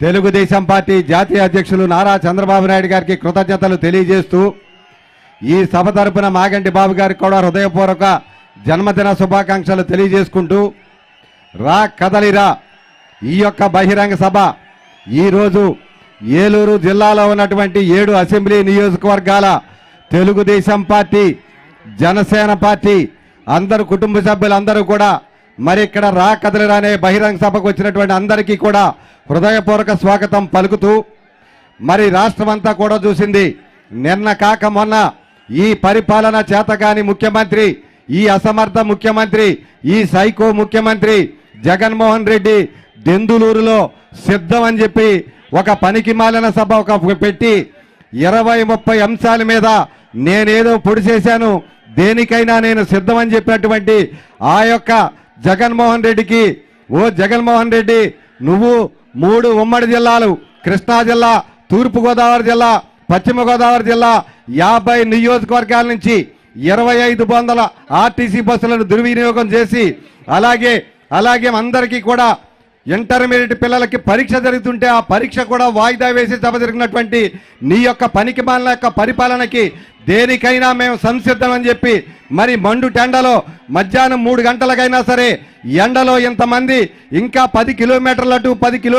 Telugu Desam party జాతీయ అధ్యక్షులు నారా చంద్రబాబు నాయుడు గారికి కృతజ్ఞతలు తెలియజేస్తూ ఈ సభ తరపున మాగంటి బాబు గారికి కూడా హృదయపూర్వక జన్మదిన శుభాకాంక్షలు తెలియజేసుకుంటూ రా కదలిరా ఈ యొక్క బహిరంగ సభ ఈరోజు ఏలూరు జిల్లాలో ఉన్నటువంటి ఏడు అసెంబ్లీ నియోజకవర్గాల తెలుగుదేశం పార్టీ జనసేన పార్టీ అందరు కుటుంబ సభ్యులందరూ కూడా మరి ఇక్కడ రా కదలరానే అనే బహిరంగ సభకు వచ్చినటువంటి అందరికీ కూడా హృదయపూర్వక స్వాగతం పలుకుతూ మరి రాష్ట్రమంతా కూడా చూసింది నిన్న కాక మొన్న ఈ పరిపాలన చేతగాని ముఖ్యమంత్రి ఈ అసమర్థ ముఖ్యమంత్రి ఈ సైకో ముఖ్యమంత్రి జగన్మోహన్ రెడ్డి దెందులూరులో సిద్ధం అని చెప్పి ఒక పనికి మాలిన సభ ఒక పెట్టి ఇరవై ముప్పై అంశాల మీద నేనేదో పొడి చేశాను దేనికైనా నేను సిద్ధం అని చెప్పినటువంటి ఆ యొక్క జగన్మోహన్ రెడ్డికి ఓ జగన్మోహన్ రెడ్డి నువ్వు మూడు ఉమ్మడి జిల్లాలు కృష్ణా జిల్లా తూర్పుగోదావరి జిల్లా పశ్చిమ గోదావరి జిల్లా యాభై నియోజకవర్గాల నుంచి ఇరవై ఐదు వందల ఆర్టీసీ బస్సులను దుర్వినియోగం చేసి అలాగే అలాగే అందరికీ కూడా ఇంటర్మీడియట్ పిల్లలకి పరీక్ష జరుగుతుంటే ఆ పరీక్ష కూడా వాయిదా వేసి సభ జరిగినటువంటి నీ యొక్క పనికి మాల యొక్క పరిపాలనకి దేనికైనా మేము సంసిద్ధం అని చెప్పి మరి మండు టెండలో మధ్యాహ్నం మూడు గంటలకైనా సరే ఎండలో ఇంతమంది ఇంకా పది కిలోమీటర్ల టు పది కిలోమీటర్